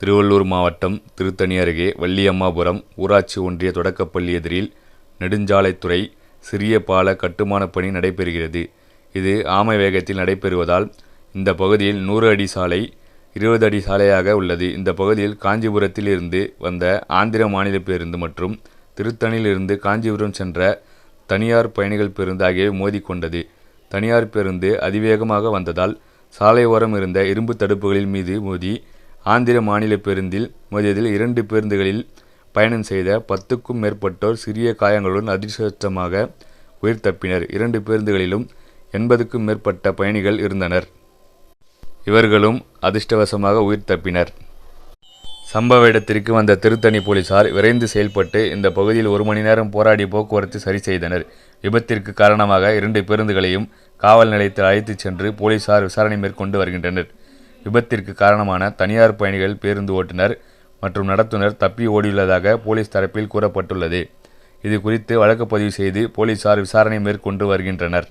திருவள்ளூர் மாவட்டம் திருத்தணி அருகே வள்ளியம்மாபுரம் ஊராட்சி ஒன்றிய தொடக்கப்பள்ளி எதிரில் நெடுஞ்சாலைத்துறை சிறிய பால கட்டுமானப் பணி நடைபெறுகிறது. இது ஆமை வேகத்தில் நடைபெறுவதால் இந்த பகுதியில் நூறு அடி சாலை இருபது அடி சாலையாக உள்ளது. இந்த பகுதியில் காஞ்சிபுரத்தில் இருந்து வந்த ஆந்திர மாநில பேருந்து மற்றும் திருத்தணியிலிருந்து காஞ்சிபுரம் சென்ற தனியார் பயணிகள் பேருந்து ஆகியவை மோதிக்கொண்டது தனியார் பேருந்து அதிவேகமாக வந்ததால் சாலை ஓரம் இருந்த இரும்பு தடுப்புகளின் மீது மோதி ஆந்திர மாநில பேருந்தில் மோதியதில் இரண்டு பேருந்துகளில் பயணம் செய்த பத்துக்கும் மேற்பட்டோர் சிறிய காயங்களுடன் அதிர்ஷ்டமாக உயிர் தப்பினர். இரண்டு பேருந்துகளிலும் எண்பதுக்கும் மேற்பட்ட பயணிகள் இருந்தனர். இவர்களும் அதிர்ஷ்டவசமாக உயிர் தப்பினர். சம்பவ இடத்திற்கு வந்த திருத்தணி போலீசார் விரைந்து செயல்பட்டு இந்த பகுதியில் ஒரு மணி நேரம் போராடி போக்குவரத்து சரி செய்தனர். விபத்திற்கு காரணமாக இரண்டு பேருந்துகளையும் காவல் நிலையத்தில் அழைத்துச் சென்று போலீசார் விசாரணை மேற்கொண்டு வருகின்றனர். விபத்திற்கு காரணமான தனியார் பயணிகள் பேருந்து ஓட்டுநர் மற்றும் நடத்துனர் தப்பி ஓடியுள்ளதாக போலீஸ் தரப்பில் கூறப்பட்டுள்ளது. இது குறித்து வழக்கு பதிவு செய்து போலீசார் விசாரணை மேற்கொண்டு வருகின்றனர்.